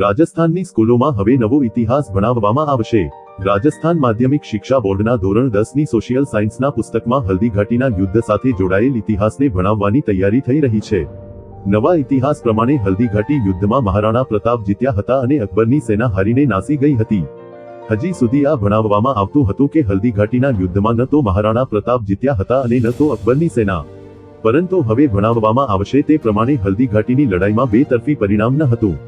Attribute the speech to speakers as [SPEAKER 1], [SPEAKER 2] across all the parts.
[SPEAKER 1] રાજસ્થાનની સ્કૂલોમાં હવે નવો ઇતિહાસ ભણાવવામાં આવશે. રાજસ્થાન માધ્યમિક શિક્ષા બોર્ડના ધોરણ દસની સોશિયલ સાયન્સના પુસ્તકમાં હલ્દીઘાટીના યુદ્ધ સાથે જોડાયેલ ઇતિહાસને ભણાવવાની તૈયારી થઈ રહી છે. નવા ઇતિહાસ પ્રમાણે હલ્દીઘાટી યુદ્ધમાં મહારાણા પ્રતાપ જીત્યા હતા અને અકબરની સેના હારીને નાસી ગઈ હતી. હજી સુધી આ ભણાવવામાં આવતું હતું કે હલ્દીઘાટીના યુદ્ધમાં ન તો મહારાણા પ્રતાપ જીત્યા હતા અને ન તો અકબરની સેના. પરંતુ હવે ભણાવવામાં આવશે તે પ્રમાણે હલ્દીઘાટીની લડાઈમાં બે તરફી પરિણામ ન હતું.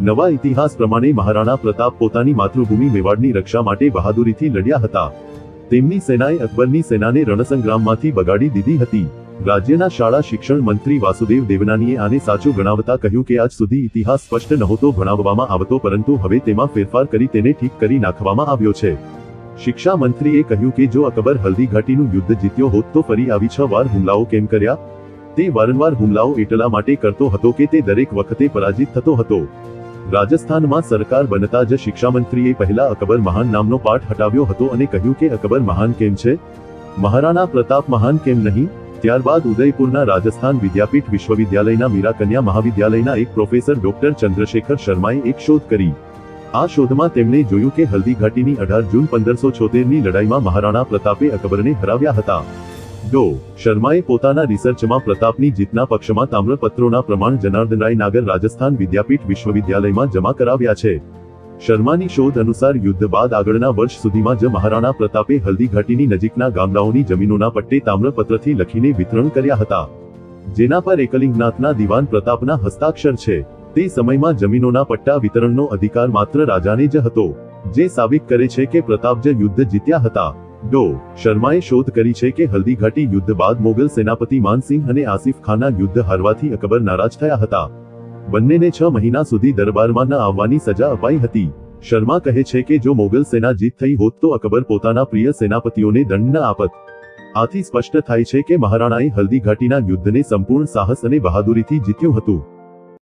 [SPEAKER 1] નવા ઇતિહાસ પ્રમાણે મહારાણા પ્રતાપ પોતાની માતૃભૂમિ મેવાડની રક્ષા માટે બહાદુરીથી લડ્યા હતા. તેમની સેનાએ અકબરની સેનાને રણસંગ્રામમાંથી બગાડી દીધી હતી. રાજ્યના શાળા શિક્ષણ મંત્રી વાસુદેવ દેવનાનીએ આને સાચું ગણાવતા કહ્યું કે આજ સુધી ઇતિહાસ સ્પષ્ટ નહોતો ભણાવવામાં આવતો પરંતુ હવે તેમાં ફેરફાર કરી તેને ઠીક કરી નાખવામાં આવ્યો છે. શિક્ષા મંત્રીએ કહ્યું કે જો અકબર હલ્દી ઘાટીનું યુદ્ધ જીત્યો હોત તો ફરી આવી છ વાર હુમલાઓ કેમ કર્યા? તે વારંવાર હુમલાઓ એટલા માટે કરતો હતો કે તે દરેક વખતે પરાજિત થતો હતો. રાજસ્થાનમાં સરકાર બનતા જ શિક્ષા મંત્રીએ પહેલા અકબર મહાન નામનો પાઠ હટાવ્યો હતો અને કહ્યું કે અકબર મહાન કેમ છે? મહારાણા પ્રતાપ મહાન કેમ નહીં? ત્યારબાદ ઉદયપુરના રાજસ્થાન વિદ્યાપીઠ વિશ્વવિદ્યાલયના મીરા કન્યા મહાવિદ્યાલયના એક પ્રોફેસર ડોક્ટર ચંદ્રશેખર શર્માએ એક શોધ કરી. આ શોધમાં તેમણે જોયું કે હલ્દી ઘાટીની અઢાર જૂન પંદરસો છોતેરની લડાઈમાં મહારાણા પ્રતાપે અકબરને હરાવ્યા હતા. ડો, શર્માએ પોતાના રિસર્ચમાં પ્રતાપની જીતના પક્ષમાં તામ્રપત્રોના પ્રમાણ જનાર્દનરાય નાગર રાજસ્થાન વિદ્યાપીઠ વિશ્વવિદ્યાલયમાં જમા કરાવ્યા છે. શર્માની શોધ અનુસાર યુદ્ધ બાદ આગળના વર્ષ સુધીમાં જ મહારાણા પ્રતાપે હલ્દી ઘાટીની નજીકના ગામડાઓની જમીનોના પટ્ટે તામ્રપત્રથી લખીને વિતરણ કર્યા હતા. જેના પર એકલિંગનાથના દિવાન પ્રતાપના હસ્તાક્ષર છે. તે સમયમાં જમીનોના પટ્ટા વિતરણનો અધિકાર માત્ર રાજાને જ હતો, જે સાબિત કરે છે કે પ્રતાપ જ યુદ્ધ જીત્યા હતા. ડો, શર્માએ શોધ કરી છે કે હલ્દી ઘાટી યુદ્ધ બાદ મોગલ સેનાપતિ માનસિંહ અને આસિફ ખાનના યુદ્ધ હારવાથી અકબર નારાજ થયા હતા. બંનેને છ મહિના સુધી દરબારમાં ન આવવાની સજા અપાઈ હતી. શર્મા કહે છે કે જો મોગલ સેના જીત થઈ હોત તો અકબર પોતાના પ્રિય સેનાપતિઓને દંડ ન આપત. આથી સ્પષ્ટ થાય છે કે મહારાણાએ હલ્દી ઘાટીના યુદ્ધને સંપૂર્ણ સાહસ અને બહાદુરીથી જીત્યું હતું.